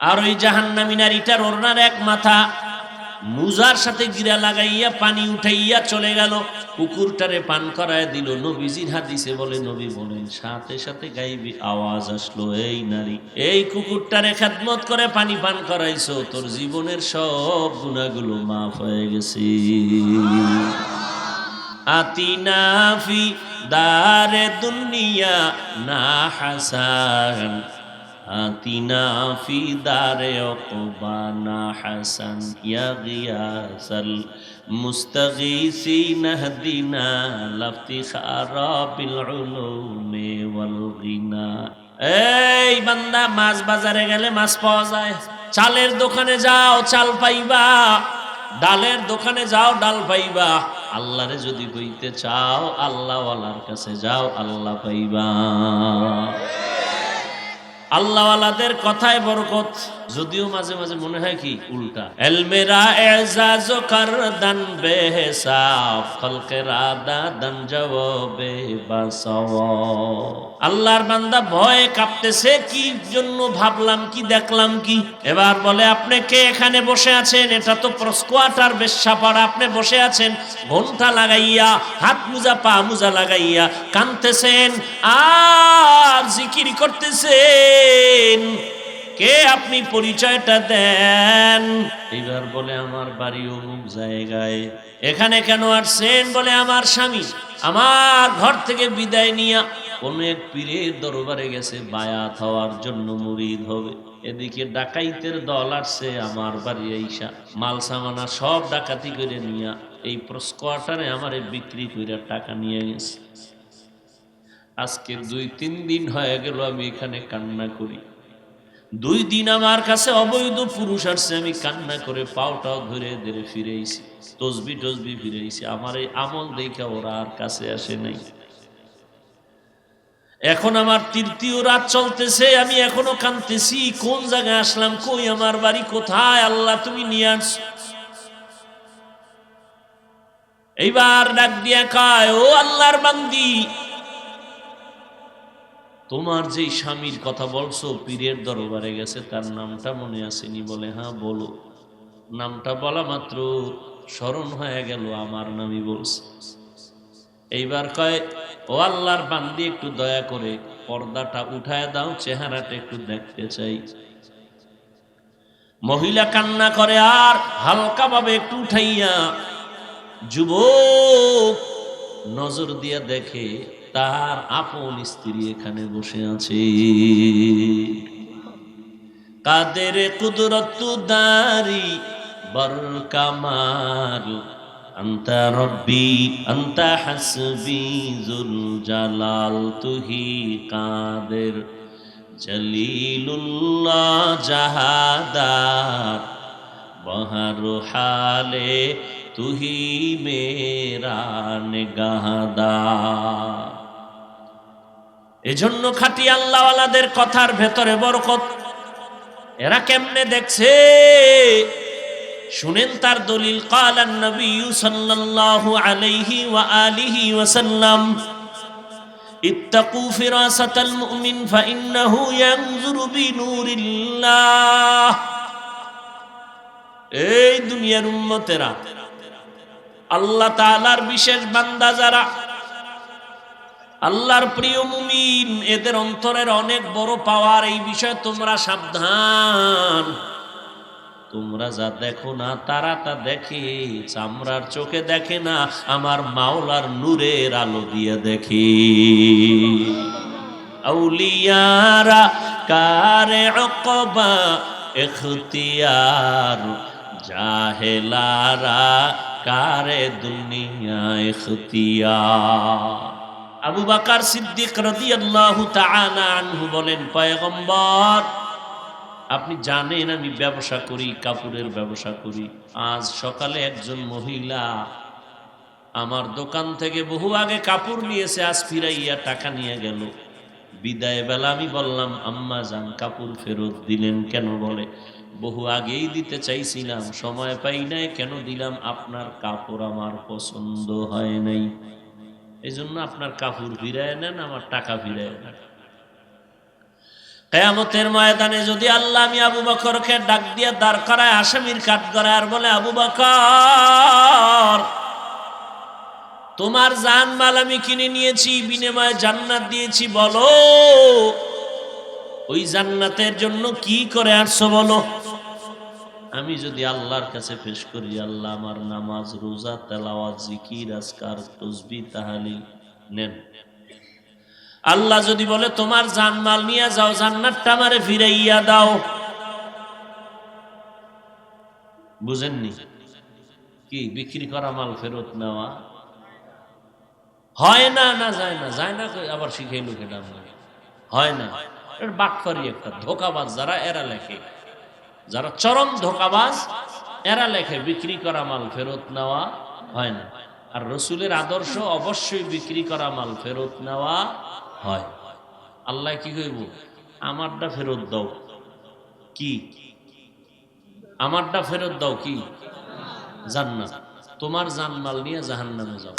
আর ওই জাহান্নামী নারীটার ওড়নার এক মাথা। মুজার সাথে গিরা লাগাইয়া পানি উঠাইয়া চলে গেল। কুকুরটারে পান করায় দিল। নবীজির হাদিসে বলে, নবী বলেন, সাথে সাথে গাইবি, আওয়াজ আসলো, এই নারী, এই কুকুরটারে খেদমত করে পানি পান করাইছো, তোর জীবনের সব গুণাগুলো মাফ হয়ে গেছে। আতিনা ফি দারে দুনিয়া, না হাসান। এই বান্দা, মাছ বাজারে গেলে মাছ পাওয়া যায়। চালের দোকানে যাও, চাল পাইবা। ডালের দোকানে যাও, ডাল পাইবা। আল্লাহরে যদি বইতে চাও, আল্লাহওয়ালার কাছে যাও, আল্লাহ পাইবা। আল্লাহওয়ালাদের কথায় বরকত। যদিও মাঝে মাঝে মনে হয় কি উল্টা। এলমেরা এজাজ কারদান বেহেসাব খলকেরা দাদান জবাবে বাসাওয়া আল্লাহর বান্দা ভয়ে কাঁপতেছে, কি জন্য ভাবলাম কি, দেখলাম কি? এবার বলে, আপনি কে এখানে বসে আছেন? এটা তো প্রস্কোয়াটার বেশ্যাপাড়া। আপনি বসে আছেন ঘণ্টা লাগাইয়া, হাত মুজা, পা মুজা লাগাইয়া কানতেছেন আর জিকির করতেছেন। কে আপনি পরিচয়টা দেন? এবার বলে আমার বাড়ি অমুক জায়গায়। এখানে কেন আসছেন বলে আমার স্বামী? আমার ঘর থেকে বিদায় নিয়া। কোন এক পীরের দরবারে গেছে বায়াত হওয়ার জন্য মুরিদ হবে। এদিকে ডাকাইতের দল আসছে আমার বাড়ি আইসা। মাল সামানা সব ডাকাতি করে নিয়া এই প্রস্কোয়াটারে আমারে বিক্রি করে টাকা নিয়ে গেছে। আজকে দুই তিন দিন হয়ে গেল, আমি এখানে কান্না করি। দুই দিন আমার কাছে অবৈধ পুরুষ আসছে, আমি কান্না করে পাওটাও ধরে ধরে ফিরেছি তসবি টসবি ফিরেছি আমার এই আমল দেখে ওরা আর কাছে আসে নাই। এখন আমার তৃতীয় রাত চলতেছে, আমি এখনও কানতেছি কোন জায়গায় আসলাম, কই, আমার বাড়ি কোথায়, আল্লাহ তুমি নিয়ে আসছো এইবার ডাক দিয়া কায়, ও আল্লাহর বান্দি তোমার যে স্বামীর কথা বলছো, পীরের দরবারে গেছে, তার নামটা মনে আসেনি বলে হ্যাঁ বলো। নামটা বলা মাত্র স্মরণ হয়ে গেল, আমার নামই বলছে। এইবার কয়, ও আল্লাহর বান্দি, একটু দয়া করে পর্দাটা উঠায় দাও, চেহারাটা একটু দেখতে চাই। মহিলা কান্না করে, আর হালকা ভাবে একটু উঠাইয়া। যুবক নজর দিয়া দেখে তার আপন স্ত্রী এখানে বসে আছে। কাদের কুদরত দারি বর কামাল আন্তা রব্বি, আন্তা হাসবি জুল জালাল, তুহি কাদের জলিলুল্লাহ জাহাদার, বহর হালে তুহি মেরা নিগাহদা এজন্য খাটি আল্লাহওয়ালাদের কথার ভেতরে বরকত। এরা কেমনে দেখছে? শুনেন তার দলিল কালান নবী সাল্লাল্লাহু আলাইহি ওয়া আলিহি ওয়াসাল্লাম, ইত্তাকু ফিরাসাতাল মুমিন ফাইন্নাহু ইয়ানজুরু বিনূরিল্লাহ। এই দুনিয়ার উম্মতেরা, আল্লাহ তাআলার বিশেষ বান্দা যারা আল্লাহর প্রিয় মুমিন, এদের অন্তরের অনেক বড় পাওয়ার এই বিষয়ে তোমরা সাবধান। তোমরা যা দেখো না, তারা তা দেখে, চামড়ার চোখে দেখে না, আমার মাওলার নূরের আলো দিয়ে দেখে। আউলিয়ারা কারে অকবা এখতিয়ার জাহেলারা কারে দুনিয়া এখতিয়ার আবু বাকার সিদ্দিক আনহু বলেন, পয়গম্বর, আপনি জানেন আমি ব্যবসা করি, কাপড়ের ব্যবসা করি। আজ সকালে একজন মহিলা আমার দোকান থেকে বহু আগে কাপড় নিয়েছে, আজ ফিরাইয়া টাকা নিয়ে গেল। বিদায় বেলা আমি বললাম, আম্মা যান কাপড় ফেরত দিলেন কেন? বলে, বহু আগেই দিতে চাইছিলাম, সময় পাই নাই, কেন দিলাম? আপনার কাপড় আমার পছন্দ হয় নাই। এই জন্য আপনার কাপড় ফিরায় নেন, আমার টাকা ফিরায় নেন। কেয়ামতের ময়দানে যদি আল্লাহ আমি আবু বকরকে ডাক দিয়ে দাঁড় করায় আসামির কাঠ করে আর বলে, আবু বকর, তোমার জান মাল আমি কিনে নিয়েছি, বিনিময়ে জান্নাত দিয়েছি, বলো। ওই জান্নাতের জন্য কি করে আসছো বলো? আমি যদি আল্লাহর কাছে পেশ করি, আল্লাহ আমার নামাজ, রোজা, তেলাওয়াত, জিকির, আজকার, তসবি তাহালি নেন। আল্লাহ যদি বলে, তোমার জানমাল নিয়ে যাও, জান্নাতটা আমারে ফিরাইয়া দাও। বুঝেননি? কি, বিক্রি করা মাল ফেরত নেওয়া? হয় না না, যায় না যায় না আবার শিখাইল কেন হয়। না। এটা বাটফারি একটা ধোকাবাজ যারা, এরা লেখে। যারা চরম ধোকাবাজ, এরা লেখে, বিক্রি করা মাল ফেরত নেওয়া হয় না। আর রসুলের আদর্শ অবশ্যই বিক্রি করা মাল ফেরত নেওয়া হয়। আল্লাহ কি কইব? আমারটা ফেরত দাও। কি? আমারটা ফেরত দাও কি? জান্নাত। তোমার জানমাল নিয়ে জাহান্নামে যাও।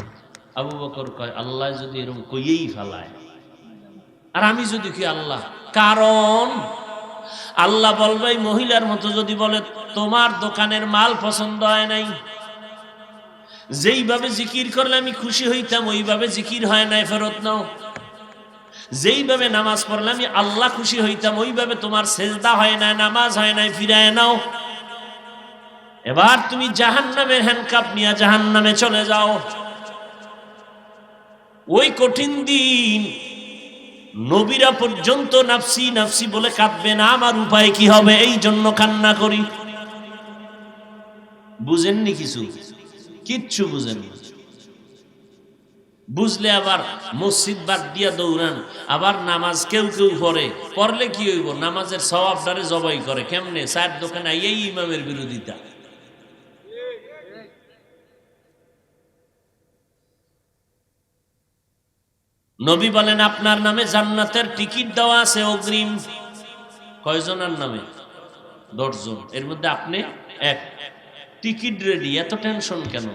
আবু বকর কয়, আল্লাহ যদি এরকম কইয়েই ফেলায়। আর আমি যদি কি আল্লাহ, কারণ আল্লাহ বলবে মহিলার মতো যদি বলে, তোমার দোকানের মাল পছন্দ হয় নাই, যেইভাবে জিকির করলে আমি খুশি হইতাম, ওইভাবে জিকির হয় নাই, ফেরত নাও। যেইভাবে নামাজ পড়লে আমি আল্লাহ খুশি হইতাম, ওইভাবে তোমার সেজদা হয় না নামাজ হয় নাই, ফিরায় নাও। এবার তুমি জাহান নামের হ্যান্ডকাপ নিয়ে জাহান নামে চলে যাও। ওই কঠিন দিন নবীরা পর্যন্ত নাফসি নাফসি বলে কাঁদবে না। আমার উপায় কি হবে? এই জন্য কান্না করি। বুঝেননি কিছু? কিচ্ছু বুঝেননি। বুঝলে আবার মসজিদ বাদ দিয়া দৌড়ান। আবার নামাজ কেউ কেউ পড়ে। পড়লে কি হইব? নামাজের সবাবদারে জবাই করে। কেমনে? চার দোকানে এই ইমামের বিরোধিতা। নবী বলেন, আপনার নামে জান্নাতের টিকিট দেওয়া আছে অগ্রিম। কয়জনের নামে? দশজন। এর মধ্যে আপনি এক। টিকিট রেডি এত টেনশন কেন?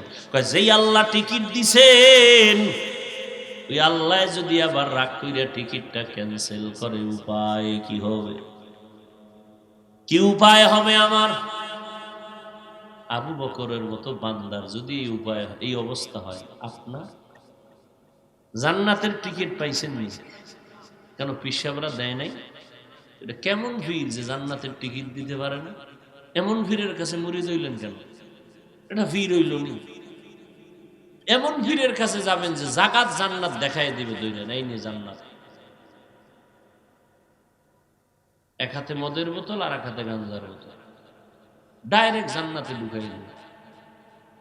যেই আল্লাহ টিকিট দিছেন, ওই আল্লাহ যদি আবার রাগ কইরা টিকিটটা ক্যান্সেল করে, উপায় কি হবে? কি উপায় হবে আমার? আবু বকরের মতো বান্দার যদি এই উপায়, এই অবস্থা হয়, আপনার জান্নাতের টিকিট পাইছেন নি কেন পিসাবরা দেয় নাই? এটা কেমন ভিড় যে জান্নাতের টিকিট দিতে পারে না? এমন ভিড়ের কাছে মরি হইলেন কেন? এটা ভিড় হইল নি। এমন ভিড়ের কাছে যাবেন যে জাকাত জান্নাত দেখাই দিবে দইলেন এই নিয়ে জান্নাত। এক হাতে মদের বোতল আর এক হাতে গাঞ্জার বোতল। ডাইরেক্ট জান্নাতে ঢুকাই দিবে।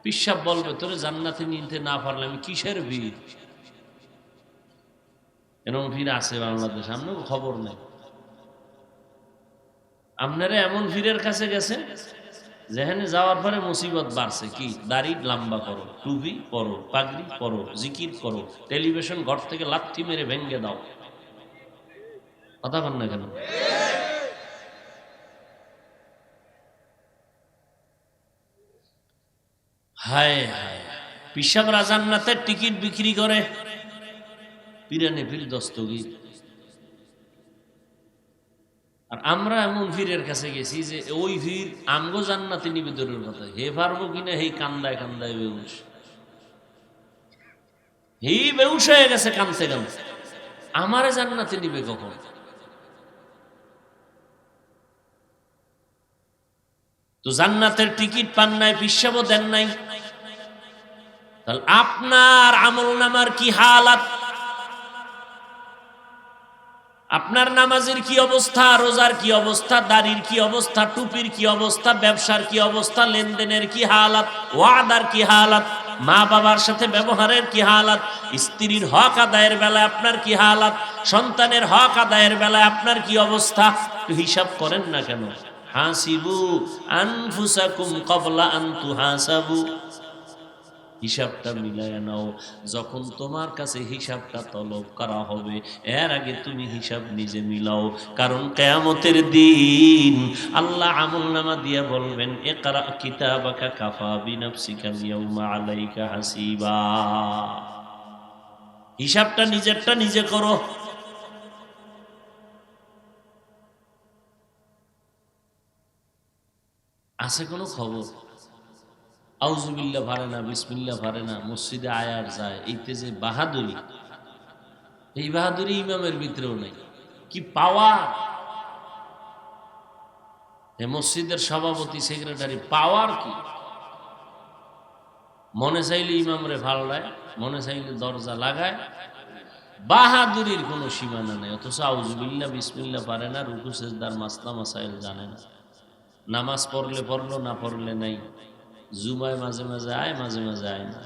পিসাব বলবে, তোরে জান্নাতে নিতে না পারলে আমি কিসের ভিড়? এরকম ভিড় আছে বাংলাদেশ আপনার খবর নেই। আপনারা এমন ভিড়ের কাছে গেছে, যেখানে যাওয়ার পরে মুসিবত বাড়ছে। কি? দাড়ি লম্বা করো, টুপি পরো, পাগড়ি পরো, জিকির করো, টেলিভিশন ঘর থেকে লাথি মেরে ভেঙ্গে দাও। কথা কন না কেন? হায় হায় পিসাব রাজান্নাথের টিকিট বিক্রি করে পিরানে ফির দস্তগীর। আর আমরা এমন ভিড়ের কাছে গেছি যে ওই ভিড় আমগো জান্নাতে নিবেদনের কথা। হে পারব কিনা হেই কান্দায় কান্দায় বেউস। হেই বেউস হয়ে গেছে কানতে কানতে আমারে জান্নাতে নিবে কখন? তো জান্নাতের টিকিট পান নাই, পিসাবও দেন নাই। তাহলে আপনার আমল নামার কি হালাত? আপনার নামাজের কি অবস্থা, রোজার কি অবস্থা, দাড়ির কি অবস্থা, টুপির কি অবস্থা, ব্যবসার কি অবস্থা, লেনদেনের কি হালাত, ওয়াদার কি হালাত, মা বাবার সাথে ব্যবহারের কি হালাত, স্ত্রীর হক আদায়ের বেলায় আপনার কি হালাত, সন্তানের হক আদায়ের বেলায় আপনার কি অবস্থা হিসাব করেন না কেন? হাসিবু আনফুসাকুম কবলা আনতু হাসাবু হিসাবটা মিলায় নাও। যখন তোমার কাছে হিসাবটা তলব করা হবে, এর আগে তুমি হিসাব নিজে মিলাও। কারণ কেয়ামতের দিন আল্লাহ আমল নামা দিয়া বলবেন এ কারা কিতাবাকা কাফা বিনাপসিকা আলাইকা হাসিবা। হিসাবটা নিজেরটা নিজে করো। আছে কোনো খবর? আউজুবিল্লা পারে না বিসমিল্লা পারে না, মসজিদে আয়ার যায় এইতে যে বাহাদুরি, এই বাহাদুরি ইমামের ভিতরেও নেই। কি পাওয়া মসজিদের সভাপতি, সেক্রেটারি, পাওয়ার কি? মনে চাইলে ইমামরে ফাল্লায়, মনে চাইলে দরজা লাগায়। বাহাদুরির কোনো সীমানা নেই, অথচ আউজবিল্লা বিসমিল্লা পারে না, রুকু, সেজদার মাসলা মাসাইল জানে না। নামাজ পড়লে পড়ল, না পড়লে নাই। জুমায় মাঝে মাঝে আয় মাঝে মাঝে আয় না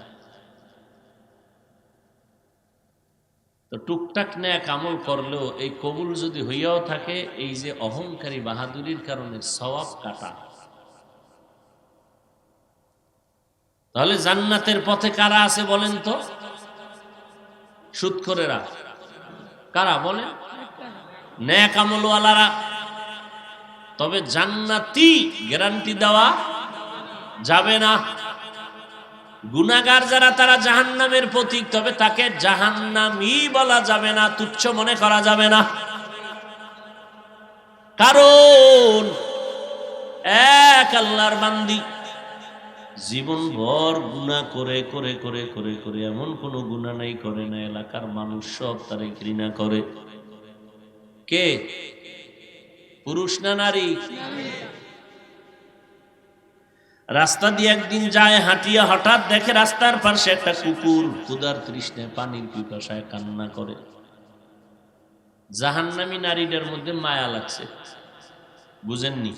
তো টুকটাক নেয়া কামল করলেও এই কবুল যদি হইয়াও থাকে, এই যে অহংকারী বাহাদুরির কারণে সওয়াব কাটা। তাহলে জান্নাতের পথে কারা আছে বলেন তো? সুৎখরেরা। কারা বলে? ন্যাক আমলওয়ালারা। তবে জান্নাতি গ্যারান্টি দেওয়া যাবে না। গুনাগার যারা, তারা জাহান্নামের প্রতীক, তবে তাকে জাহান্নামই বলা যাবে না, তুচ্ছ মনে করা যাবে না। কারণ এক আল্লাহর বান্দি জীবন ভর গুণা করে করে করে করে করে, এমন কোন গুণা নাই, করে না, এলাকার মানুষ সব তারে ঘৃণা করে। কে? পুরুষ না নারী? রাস্তা দিয়ে একদিন যায়, হাঁটিয়া হঠাৎ দেখে রাস্তার পাশে একটা কুকুর কুদার তৃষ্ণায় পানির পিপাসায় কান্না করে। জাহান্নামী নারীদের মধ্যে মায়া লাগছে। বুঝেননি?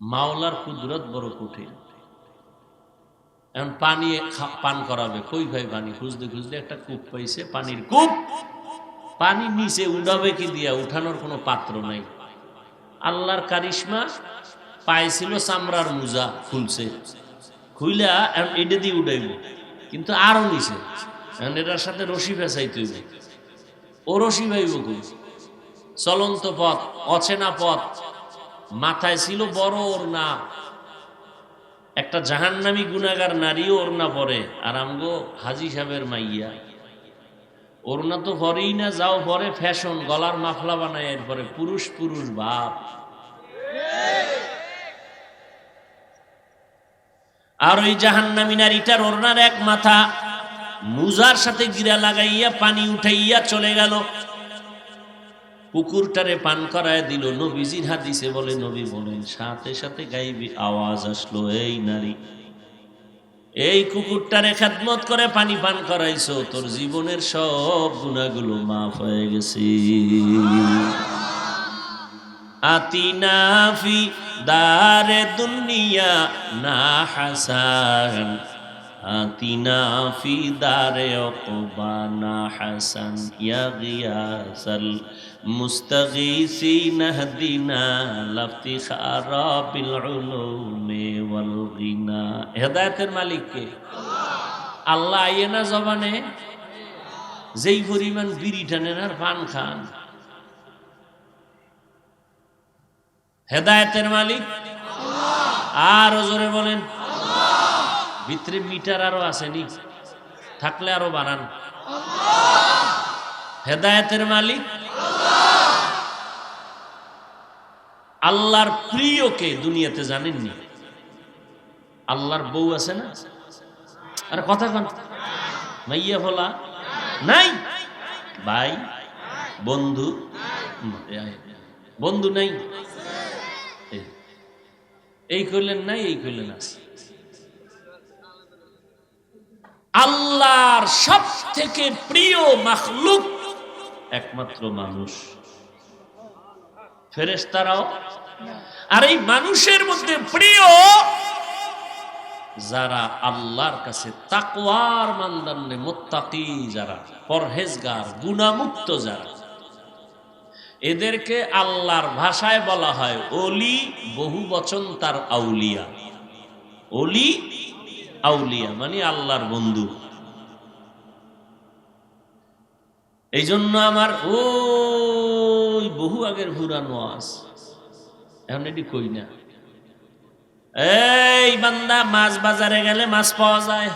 মাওলার কুদরত বড় কঠিন। এখন পানি পান করাবে, কই ভাই পানি? খুঁজতে খুঁজতে একটা কূপ পাইছে, পানির কূপ। পানি নিচে উঠাবে কি দিয়া? উঠানোর কোনো পাত্র নাই। আল্লাহর কারিশমা পাইছিল চামড়ার মুজা খুলছে। খুইলা এটা দিয়ে উঠাইব। কিন্তু আরও এখন এটার সাথে রশি ফেসাইতে হইবে। ও রশি ভাইব কই? চলন্ত পথ, অচেনা পথ। মাথায় ছিল বড় ওড়না। একটা জাহান্নামী গুনাগার নারীও ওড়না পরে। আর আমগো হাজি সাহেবের মাইয়া। ওড়না তো পরেই না, যাও পরে ফ্যাশন গলার মাফলা বানায়, এরপরে পুরুষ পুরুষ ভাব আর ওই জাহান্নামী নারীটার ওড়নার এক মাথা মুজার সাথে গিরা লাগাইয়া পানি উঠাইয়া চলে গেল। কুকুরটারে পান করায় দিল। নবীজির হাদিসে বলে, নবী বলেন, সাথে সাথে গাইবি, আওয়াজ আসলো, এই নারী, এই কুকুরটারে খেদমত করে পানি পান করাইছো, তোর জীবনের সব গুণাগুলো মাফ হয়ে গেছে। আতিনাফি দারে দুনিয়া না আতিনা ফি দারে অকবা না হাসান। ইয়া গিয়াসাল মুস্তাগীসিন হদিনা লাফতিখারা বিল উলুমি ওয়াল গিনা হেদায়েতের মালিক কে? আল্লাহ আইয়ে না জবানে? যেই পরিমাণ বিড়ি টানেন আর পান খান। হেদায়েতের মালিক? আর জোরে বলেন। ভিতরে মিটার আরও আসেনি। থাকলে আরও বানান। হেদায়েতের মালিক? আল্লাহর প্রিয়কে দুনিয়াতে জানেননি। আল্লাহর বউ আছে না? আরে কথা কন। মাইয়া ফলা নাই? ভাই? বন্ধু? বন্ধু নাই? এই করলেন নাই এই করলেন আছে আল্লাহর সব থেকে প্রিয় মাখলুক একমাত্র মানুষ। ফেরেশতারাও। আর এই মানুষের মধ্যে প্রিয় যারা আল্লাহর কাছে তাকওয়ার মানদণ্ডে মোত্তাকি যারা, পরহেজগার গুণামুক্ত যারা এদেরকে আল্লাহর ভাষায় বলা হয় অলি বহু বচন তার আউলিয়া। অলি আউলিয়া মানে আল্লাহর বন্ধু। এই জন্য আমার ওই বহু আগের পুরানো আস এখন এটি কই না? এই বান্দা, মাছ বাজারে গেলে মাছ পাওয়া যায়।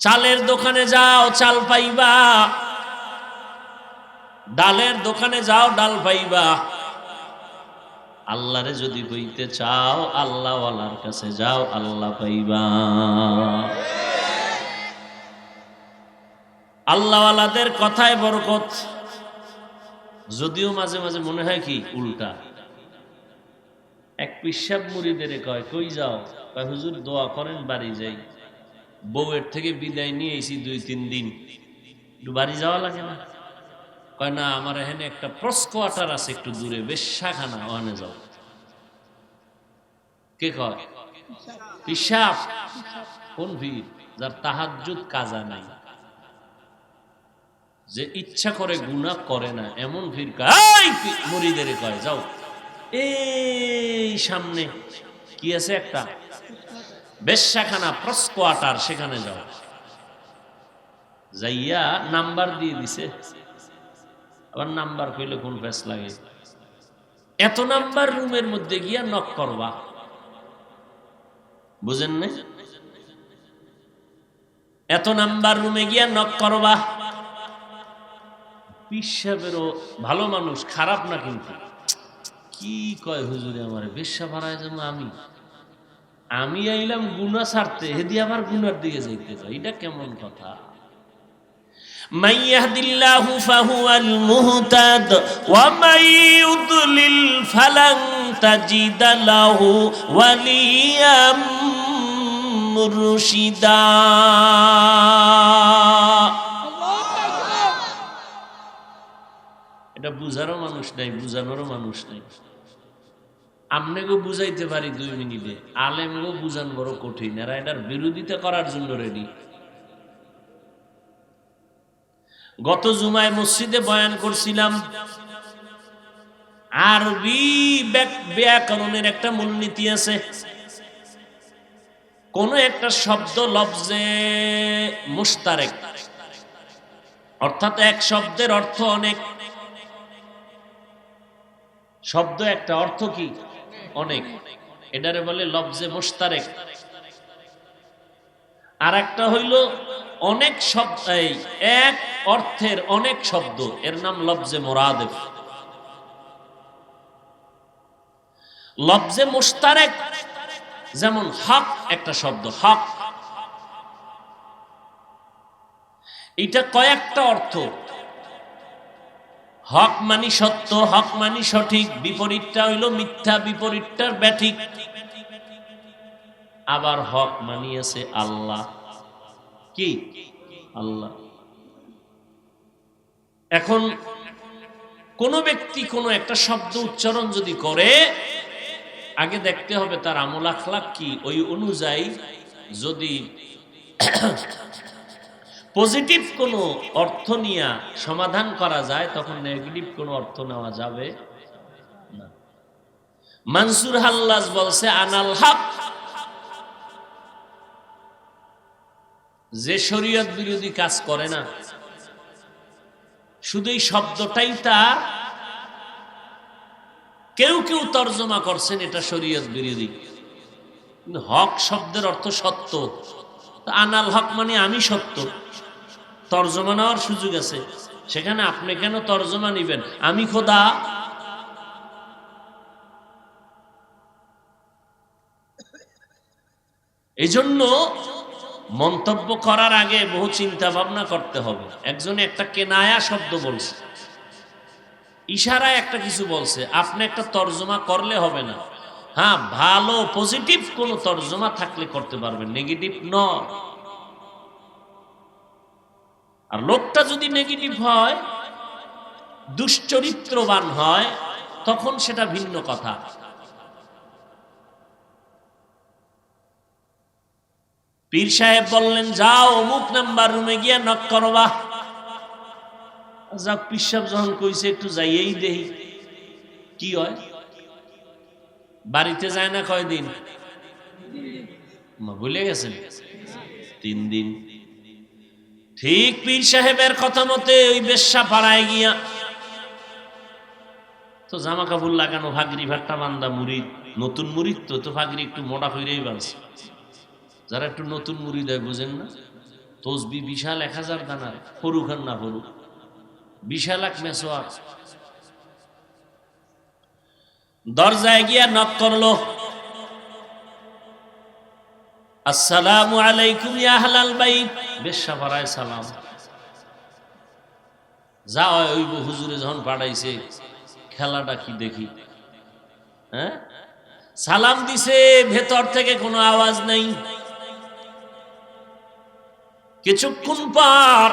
চালের দোকানে যাও, চাল পাইবা। ডালের দোকানে যাও, ডাল পাইবা। আল্লাহরে যদি বইতে চাও আল্লাহ আল্লাহওয়ালার কাছে যাও, আল্লাহ পাইবা। আল্লাহওয়ালাদের কথায় বরকত। যদিও মাঝে মাঝে মনে হয় কি, উল্টা। এক পিসাব মুড়িদের কয়, কই যাও? কয়, হুজুর, দোয়া করেন, বাড়ি যাই। বউয়ের থেকে বিদায় নিয়ে এসি দুই তিন দিন বাড়ি যাওয়া লাগে না? কয়, না, আমার এখানে একটা প্রস কোয়ার্টার আছে একটু দূরে বেশ শাখানা ওখানে যাও। কে কয়? পিসাব কোন ভিড়? যার তাহাজ্জুদ কাজা নাই। যে ইচ্ছা করে গুণা করে না, এমন ভিড় মরিদের কয়, যাও। এই সামনে কি আছে একটা? বেশ্যাখানা প্রস কোয়ার্টার সেখানে যাও। যাইয়া নাম্বার দিয়ে দিছে। আবার নাম্বার কইলে কোন ফেস লাগে? এত নাম্বার রুমের মধ্যে গিয়া নক করবা। বুঝেন না এত নাম্বার রুমে গিয়া নক করবা। পিসাবেরও ভালো মানুষ, খারাপ না কিন্তু। কি কয় হুজুরে আমার, বেশ্যা ভাড়ায় যেন আমি? আমি আইলাম গুনা ছাড়তে, হেদি আবার গুনার দিকে যাইতে চাই এটা কেমন কথা? من يهد الله فهو المهتد ومن يضلل فلن تجد له وليا مرشدا এটা বুঝারও মানুষ নাই বুঝানোরও মানুষ নাই আমনেগো বুঝাইতে পারি দুই মিনিটে আলেমগো বুঝান বড় কঠিন এরা এটার বিরোধিতা করার জন্য রেডি গত জুমায় মসজিদে বয়ান করছিলাম, আরবি ব্যাক- ব্যাকরণের একটা মূলনীতি আছে। কোন একটা শব্দ লফজে মুস্তারেক অর্থাৎ এক শব্দের অর্থ অনেক। শব্দ একটা অর্থ কি? অনেক। এটারে বলে লফজে মুস্তারেক আর একটা হইল অনেক শব্দ এক অর্থের অনেক শব্দ। এর নাম লফজে মোরাদেফ লফজে মুস্তারেক যেমন হক একটা শব্দ, হক। এটা কয়েকটা অর্থ। হক মানি সত্য, হক মানি সঠিক, বিপরীতটা হইল মিথ্যা, বিপরীতটার ব্যাঠিক। আবার হক মানিয়েছে আল্লাহ। কি? আল্লাহ। এখন কোন ব্যক্তি কোনো একটা শব্দ উচ্চারণ যদি করে, আগে দেখতে হবে তার আমল আখলাক কি। ওই অনুযায়ী যদি পজিটিভ কোনো অর্থ নিয়ে সমাধান করা যায়, তখন নেগেটিভ কোনো অর্থ নেওয়া যাবে মানসুর হাল্লাজ বলছে, আনাল হক যে শরীয়ত বিরোধী কাজ করে না, শুধু এই শব্দটাই তার কেউ কেউ তর্জমা করছেন এটা শরীয়ত বিরোধী। হক শব্দের অর্থ সত্য। আনাল হক মানে আমি সত্য। তর্জমা নেওয়ার সুযোগ আছে। সেখানে আপনি কেন তর্জমা নিবেন? আমি খোদা। এই জন্য মন্তব্য করার আগে বহু চিন্তা ভাবনা করতে হবে। একজনে একটা কেনায়া শব্দ বলছে। ইশারায় একটা কিছু বলছে। আপনি একটা তর্জমা করলে হবে না। হ্যাঁ ভালো পজিটিভ কোনো তর্জমা থাকলে করতে পারবেন। নেগেটিভ ন আর লোকটা যদি নেগেটিভ হয়, দুশ্চরিত্রবান হয়, তখন সেটা ভিন্ন কথা। পীর সাহেব বললেন, যাও, অমুক নাম্বার রুমে গিয়া নক করবা। যাক, পীর সাহেব যখন কইছে, একটু যাইয়েই দেই কি হয়? বাড়িতে যায় না কয়দিন? ভুলে গেছেন? তিন দিন। ঠিক পীর সাহেবের কথা মতে ওই বেশ্যা পাড়ায় গিয়া তো জামা কাপড় লাগানো ভাগরি ভাট্টা বান্দা মুড়ি নতুন মুড়ি তো তো ভাগরি একটু মোটা কইরেই বানছে। যারা একটু নতুন মুড়ি দেয়, বুঝেন না? তসবি বিশাল, এক হাজার দানার ফরু খান না ফরু বিশাল এক মেসোয়ার দরজায় গিয়া নক করল। আলাইকুম বেশ্যা পাড়ায় সালাম। যা ওই হুজুরে যখন পাঠাইছে, খেলাটা কি দেখি? হ্যাঁ? সালাম দিছে, ভেতর থেকে কোনো আওয়াজ নেই। কিছুক্ষণ পর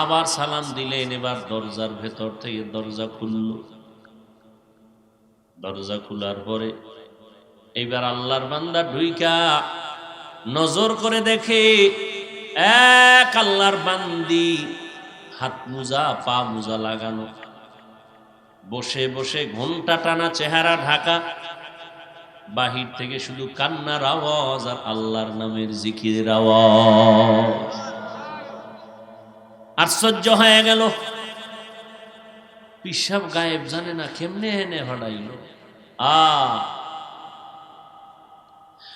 আবার সালাম দিলেন, এবার দরজার ভেতর থেকে দরজা খুলল। দরজা খোলার পরে এইবার আল্লাহর বান্দা ঢুইকা নজর করে দেখে এক আল্লাহর বান্দি হাত মুজা, পা মুজা লাগানো। বসে বসে ঘণ্টা টানা চেহারা ঢাকা। বাহির থেকে শুধু কান্নার আওয়াজ আর আল্লাহর নামের জিকিরের আওয়াজ। আশ্চর্য হয়ে গেল। পিসাব গায়েব জানে না কেমনে এনে হড়াইল আ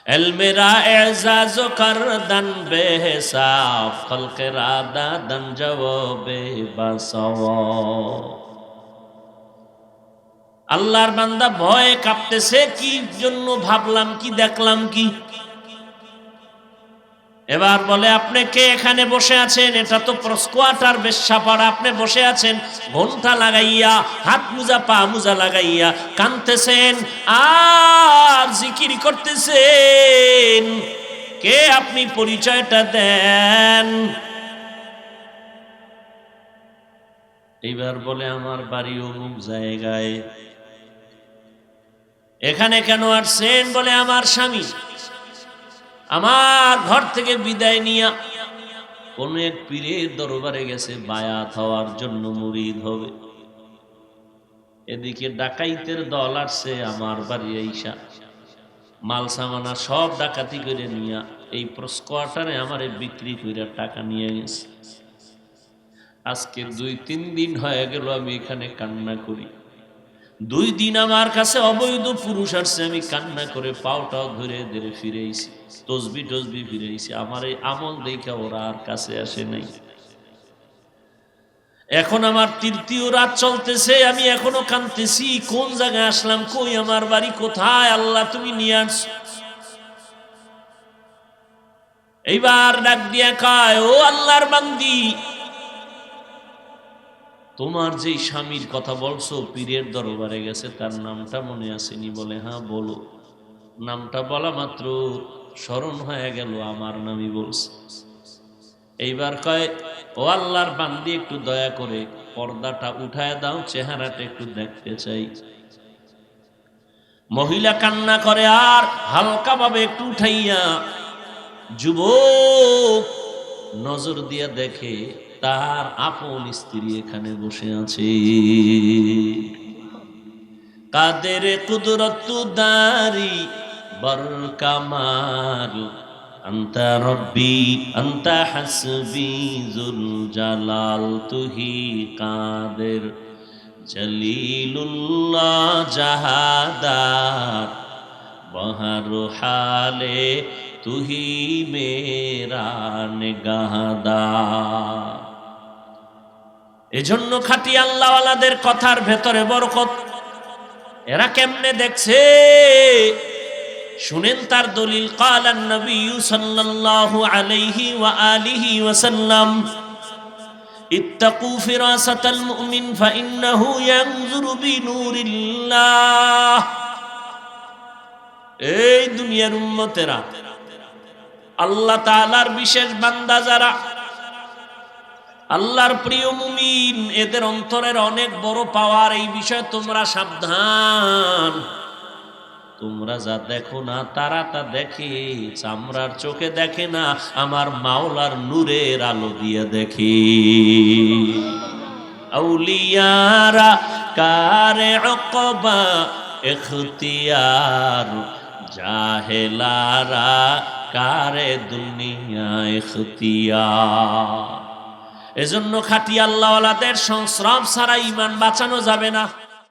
এলমেরা এজাজ কর দন বেহসাব খলকে রাদা দন জবে আল্লাহর বান্দা ভয়ে কাঁপতেছে, কি জন্য ভাবলাম, কি দেখলাম কি? এবার বলে, আপনি কে এখানে বসে আছেন? এটা তো স্কোয়াটার বেশাপাড়া আপনি বসে আছেন ঘণ্টা লাগাইয়া, হাত মুজা, পা মুজা লাগাইয়া কানতেছেন আর জিকির করতেছেন। কে আপনি পরিচয়টা দেন? এইবার বলে, আমার বাড়ি অমুক জায়গায়। এখানে কেন আসছেন বলে আমার স্বামী? আমার ঘর থেকে বিদায় নিয়া কোন এক পীরের দরবারে গেছে, বায়াত হওয়ার জন্য মুরিদ হবে। এদিকে ডাকাইতের দল আসছে, আমার বাড়ি এইসা মাল সামানা সব ডাকাতি করে নিয়া এই স্কোয়াটারে আমারে বিক্রি করে টাকা নিয়ে গেছে। আজকে দুই তিন দিন হয়ে গেল আমি এখানে কান্না করি। দুই দিন আমার কাছে অবৈধ পুরুষ আসছে, আমি কান্না করে পাওটাও ধরে ধরে ফিরেছি তসবি টসবি ফিরেছি আমার এই আমল দেখে ওরা আর কাছে আসে নাই। এখন আমার তৃতীয় রাত চলতেছে, আমি এখনও কানতেছি কোন জায়গায় আসলাম, কই, আমার বাড়ি কোথায়, আল্লাহ তুমি নিয়ে আস। এইবার ডাক দিয়া কায়, ও আল্লাহর বান্দি তোমার যেই স্বামীর কথা বলছো, পীরের দরবারে গেছে, তার নামটা মনে আসেনি বলে হ্যাঁ বলো। নামটা বলা মাত্র স্মরণ হয়ে গেল আমার নামই বলছে। এইবার কয়, ও আল্লাহর বান্দি, একটু দয়া করে পর্দাটা উঠায় দাও, চেহারাটা একটু দেখতে চাই। মহিলা কান্না করে, আর হালকা ভাবে একটু উঠাইয়া। যুবক নজর দিয়া দেখে তার আপন স্ত্রী এখানে বসে আছে। কাদের কুদরত দারি বরকামাল আন্তা রব্বি, আন্তা হাসবি জুল জালাল, তুহি কাদের জলিলুল্লাহ জাহাদার, বহার হালে তুহি মেরা নিগাহদার এজন্য খাটি আল্লাহওয়ালাদের কথার ভেতরে বরকত এরা কেমনে দেখছে শুনেন তার দলিল কালান নবী সাল্লাল্লাহু আলাইহি ওয়া আলিহি ওয়াসাল্লাম اتقوا فراسة المؤمن فإنه ينظر بنور الله এই দুনিয়ার উম্মতেরা আল্লাহ তাআলার বিশেষ বান্দা যারা আল্লাহর প্রিয় মুমিন, এদের অন্তরের অনেক বড় পাওয়ার, এই বিষয়ে তোমরা সাবধান। তোমরা যা দেখো না, তারা তা দেখে, চামড়ার চোখে দেখে না, আমার মাওলার নূরের আলো দিয়ে দেখে। আউলিয়ারা কারে অকবা এখতিয়ার জাহেলারা কারে দুনিয়া এখতিয়ার এজন্য খাটি আল্লাহওয়ালাদের সংশ্রম ছাড়া ইমান বাঁচানো যাবে না।